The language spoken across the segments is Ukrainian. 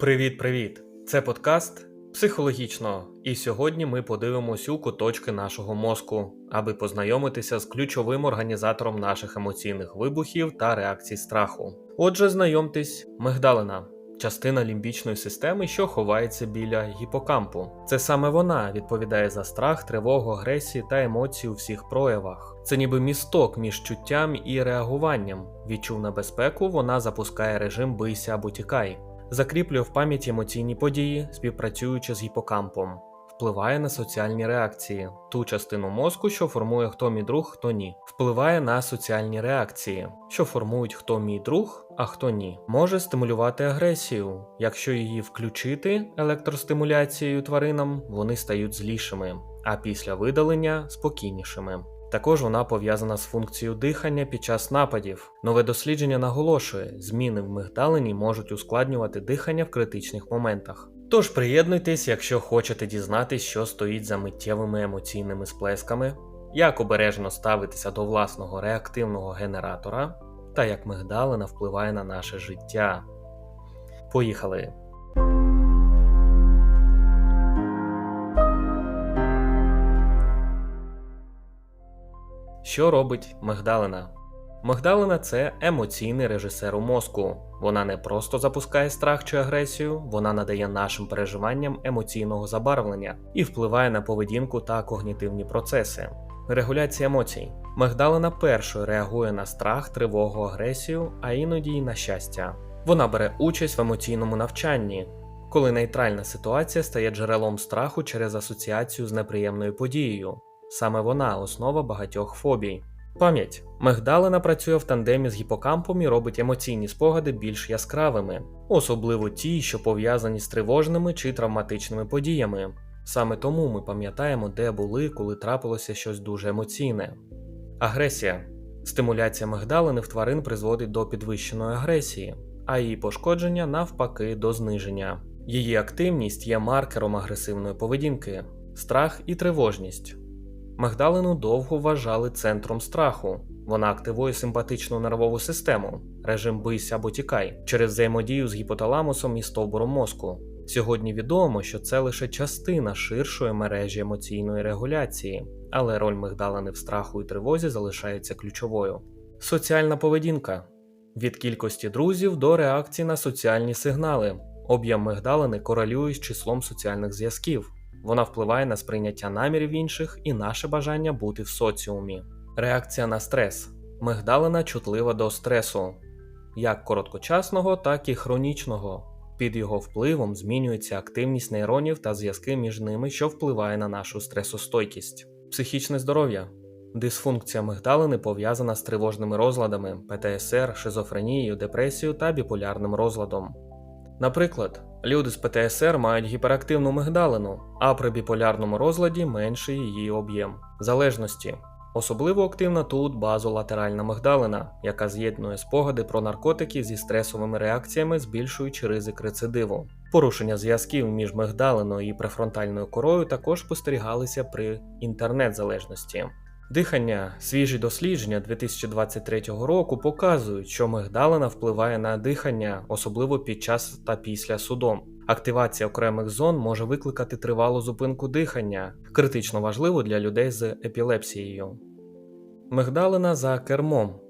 Привіт-привіт! Це подкаст психологічно. І сьогодні ми подивимось у куточки нашого мозку, аби познайомитися з ключовим організатором наших емоційних вибухів та реакцій страху. Отже, знайомтесь, мигдалина. Частина лімбічної системи, що ховається біля гіпокампу. Це саме вона відповідає за страх, тривогу, агресії та емоції у всіх проявах. Це ніби місток між чуттям і реагуванням. Відчув небезпеку, вона запускає режим бийся або тікай закріплює в пам'яті емоційні події, співпрацюючи з гіпокампом, впливає на соціальні реакції, ту частину мозку, що формує хто мій друг, хто ні, впливає на соціальні реакції, що формують хто мій друг, а хто ні, може стимулювати агресію. Якщо її включити електростимуляцією тваринам, вони стають злішими, а після видалення спокійнішими. Також вона пов'язана з функцією дихання під час нападів. Нове дослідження наголошує, зміни в мигдалині можуть ускладнювати дихання в критичних моментах. Тож приєднуйтесь, якщо хочете дізнатись, що стоїть за миттєвими емоційними сплесками, як обережно ставитися до власного реактивного генератора та як мигдалина впливає на наше життя. Поїхали! Що робить мигдалина? Мигдалина це емоційний режисер у мозку. Вона не просто запускає страх чи агресію, вона надає нашим переживанням емоційного забарвлення і впливає на поведінку та когнітивні процеси. Регуляція емоцій. Мигдалина першою реагує на страх, тривогу, агресію, а іноді й на щастя. Вона бере участь в емоційному навчанні, коли нейтральна ситуація стає джерелом страху через асоціацію з неприємною подією. Саме вона основа багатьох фобій. Пам'ять мигдалина працює в тандемі з гіпокампом і робить емоційні спогади більш яскравими, особливо ті, що пов'язані з тривожними чи травматичними подіями. Саме тому ми пам'ятаємо, де були, коли трапилося щось дуже емоційне. Агресія стимуляція мигдалини в тварин призводить до підвищеної агресії, а її пошкодження навпаки до зниження. Її активність є маркером агресивної поведінки, страх і тривожність. Мигдалину довго вважали центром страху. Вона активує симпатичну нервову систему, режим бийся або тікай через взаємодію з гіпоталамусом і стовбуром мозку. Сьогодні відомо, що це лише частина ширшої мережі емоційної регуляції, але роль мигдалини в страху і тривозі залишається ключовою. Соціальна поведінка від кількості друзів до реакції на соціальні сигнали. Об'єм мигдалини корелює з числом соціальних зв'язків. Вона впливає на сприйняття намірів інших і наше бажання бути в соціумі. Реакція на стрес. Мигдалина чутлива до стресу, як короткочасного, так і хронічного. Під його впливом змінюється активність нейронів та зв'язки між ними, що впливає на нашу стресостойкість. Психічне здоров'я. Дисфункція мигдалини пов'язана з тривожними розладами, ПТСР, шизофренією, депресією та біполярним розладом. Наприклад, люди з ПТСР мають гіперактивну мигдалину, а при біполярному розладі менший її об'єм. Залежності. Особливо активна тут базолатеральна мигдалина, яка з'єднує спогади про наркотики зі стресовими реакціями, збільшуючи ризик рецидиву. Порушення зв'язків між мигдалиною і префронтальною корою також спостерігалися при інтернет-залежності. Дихання, свіжі дослідження 2023 року показують, що мигдалина впливає на дихання, особливо під час та після судом. Активація окремих зон може викликати тривалу зупинку дихання, критично важливо для людей з епілепсією. Мигдалина за кермом.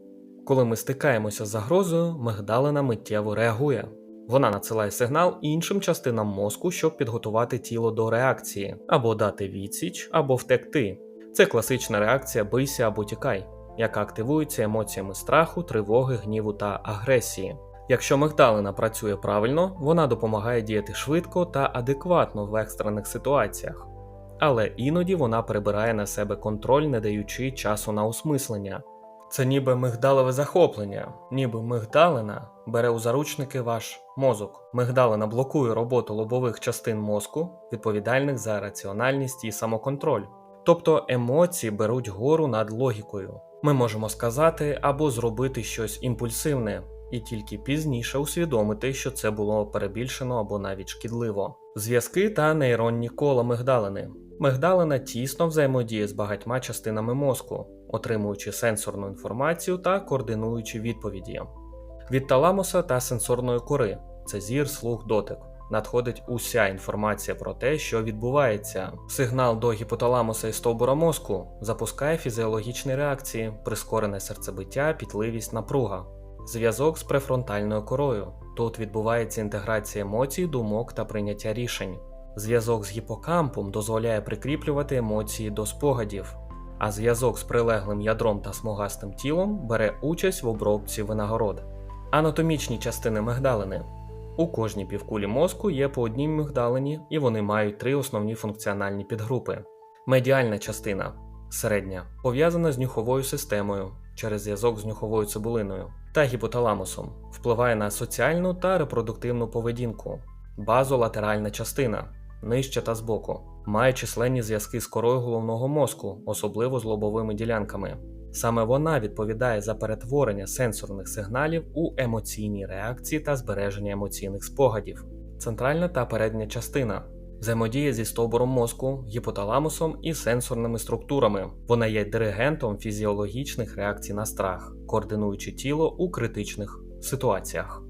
Коли ми стикаємося з загрозою, мигдалина миттєво реагує. Вона надсилає сигнал іншим частинам мозку, щоб підготувати тіло до реакції, або дати відсіч, або втекти. Це класична реакція бийся або тікай, яка активується емоціями страху, тривоги, гніву та агресії. Якщо мигдалина працює правильно, вона допомагає діяти швидко та адекватно в екстрених ситуаціях, але іноді вона перебирає на себе контроль, не даючи часу на осмислення. Це ніби мигдалеве захоплення, ніби мигдалина бере у заручники ваш мозок. Мигдалина блокує роботу лобових частин мозку, відповідальних за раціональність і самоконтроль. Тобто емоції беруть гору над логікою. Ми можемо сказати або зробити щось імпульсивне, і тільки пізніше усвідомити, що це було перебільшено або навіть шкідливо. Зв'язки та нейронні кола мигдалини. Мигдалина тісно взаємодіє з багатьма частинами мозку, отримуючи сенсорну інформацію та координуючи відповіді. Від таламуса та сенсорної кори це зір, слух, дотик. Надходить уся інформація про те, що відбувається. Сигнал до гіпоталамуса і стовбура мозку запускає фізіологічні реакції, прискорене серцебиття, пітливість, напруга. Зв'язок з префронтальною корою. Тут відбувається інтеграція емоцій, думок та прийняття рішень. Зв'язок з гіпокампом дозволяє прикріплювати емоції до спогадів, а зв'язок з прилеглим ядром та смугастим тілом бере участь в обробці винагород. Анатомічні частини мигдалини. У кожній півкулі мозку є по одній мигдалині, і вони мають три основні функціональні підгрупи. Медіальна частина середня пов'язана з нюховою системою через зв'язок з нюховою цибулиною та гіпоталамусом, впливає на соціальну та репродуктивну поведінку. Базолатеральна частина нижче та збоку, має численні зв'язки з корою головного мозку, особливо з лобовими ділянками. Саме вона відповідає за перетворення сенсорних сигналів у емоційні реакції та збереження емоційних спогадів. Центральна та передня частина взаємодіє зі стовбуром мозку, гіпоталамусом і сенсорними структурами. Вона є диригентом фізіологічних реакцій на страх, координуючи тіло у критичних ситуаціях.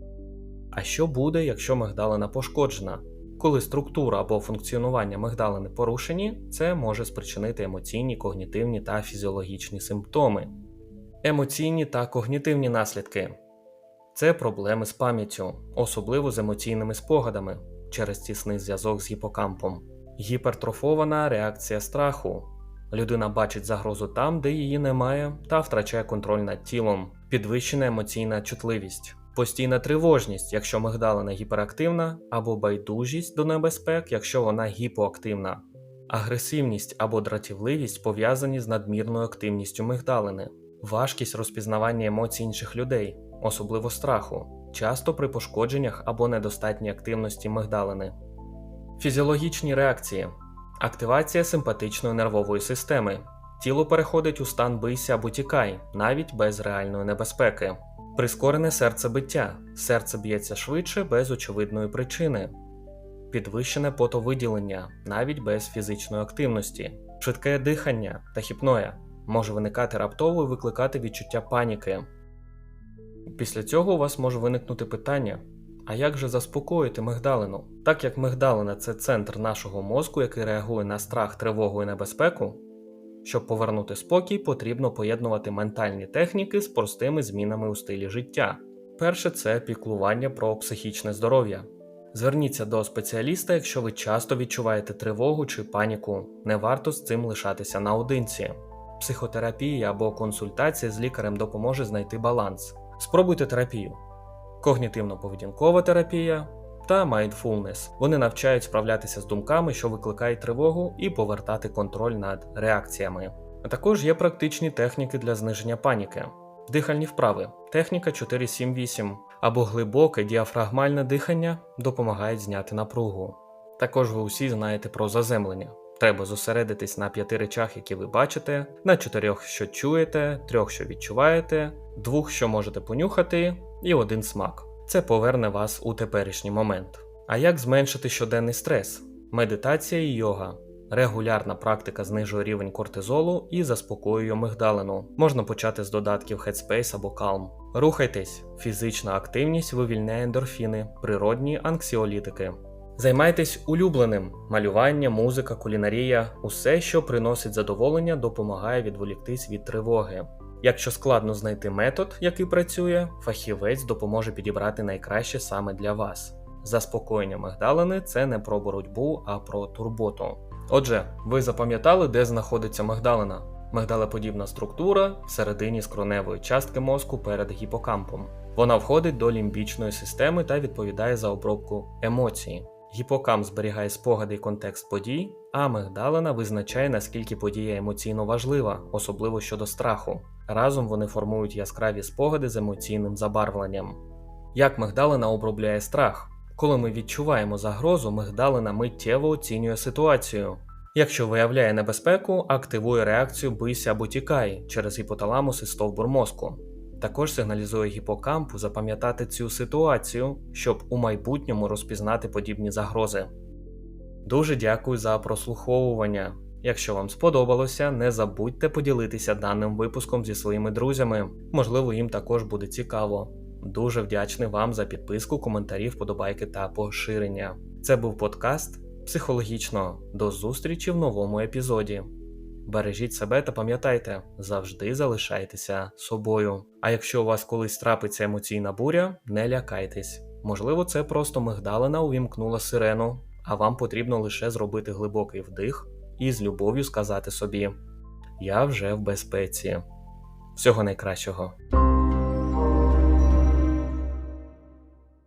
А що буде, якщо мигдалина пошкоджена? Коли структура або функціонування мигдалини порушені, це може спричинити емоційні, когнітивні та фізіологічні симптоми. Емоційні та когнітивні наслідки це проблеми з пам'яттю, особливо з емоційними спогадами через тісний зв'язок з гіпокампом, гіпертрофована реакція страху. Людина бачить загрозу там, де її немає, та втрачає контроль над тілом, підвищена емоційна чутливість. Постійна тривожність, якщо мигдалина гіперактивна, або байдужість до небезпек, якщо вона гіпоактивна, агресивність або дратівливість пов'язані з надмірною активністю мигдалини, важкість розпізнавання емоцій інших людей, особливо страху, часто при пошкодженнях або недостатній активності мигдалини, фізіологічні реакції, активація симпатичної нервової системи. Тіло переходить у стан бийся або тікай, навіть без реальної небезпеки. Прискорене серцебиття. Серце б'ється швидше без очевидної причини, підвищене потовиділення навіть без фізичної активності, швидке дихання та хіпноя може виникати раптово і викликати відчуття паніки. Після цього у вас може виникнути питання: а як же заспокоїти мигдалину? Так як мигдалина це центр нашого мозку, який реагує на страх, тривогу і небезпеку. Щоб повернути спокій, потрібно поєднувати ментальні техніки з простими змінами у стилі життя. Перше це піклування про психічне здоров'я. Зверніться до спеціаліста, якщо ви часто відчуваєте тривогу чи паніку, не варто з цим лишатися наодинці. Психотерапія або консультація з лікарем допоможе знайти баланс. Спробуйте терапію. Когнітивно-поведінкова терапія та mindfulness. Вони навчають справлятися з думками, що викликають тривогу, і повертати контроль над реакціями. А також є практичні техніки для зниження паніки, дихальні вправи, техніка 478 або глибоке діафрагмальне дихання допомагають зняти напругу. Також ви усі знаєте про заземлення. Треба зосередитись на п'яти речах, які ви бачите, на чотирьох, що чуєте, трьох, що відчуваєте, двох, що можете понюхати, і один смак. Це поверне вас у теперішній момент. А як зменшити щоденний стрес? Медитація і йога. Регулярна практика знижує рівень кортизолу і заспокоює мигдалину. Можна почати з додатків Headspace або Calm. Рухайтесь, фізична активність вивільняє ендорфіни, природні анксіолітики. Займайтесь улюбленим: малювання, музика, кулінарія, усе, що приносить задоволення, допомагає відволіктись від тривоги. Якщо складно знайти метод, який працює, фахівець допоможе підібрати найкраще саме для вас. Заспокоєння мигдалини це не про боротьбу, а про турботу. Отже, ви запам'ятали, де знаходиться мигдалина? Мигдалеподібна структура всередині скроневої частки мозку перед гіпокампом. Вона входить до лімбічної системи та відповідає за обробку емоцій. Гіпокамп зберігає спогади і контекст подій, а мигдалина визначає, наскільки подія емоційно важлива, особливо щодо страху. Разом вони формують яскраві спогади з емоційним забарвленням. Як мигдалина обробляє страх? Коли ми відчуваємо загрозу, мигдалина миттєво оцінює ситуацію. Якщо виявляє небезпеку, активує реакцію бийся або тікай через гіпоталамус і стовбур мозку. Також сигналізує гіпокампу запам'ятати цю ситуацію, щоб у майбутньому розпізнати подібні загрози. Дуже дякую за прослуховування. Якщо вам сподобалося, не забудьте поділитися даним випуском зі своїми друзями, можливо, їм також буде цікаво. Дуже вдячний вам за підписку, коментарі, вподобайки та поширення. Це був подкаст психологічно. До зустрічі в новому епізоді. Бережіть себе та пам'ятайте, завжди залишайтеся собою. А якщо у вас колись трапиться емоційна буря, не лякайтесь. Можливо, це просто мигдалина увімкнула сирену, а вам потрібно лише зробити глибокий вдих і з любов'ю сказати собі: Я вже в безпеці. Всього найкращого.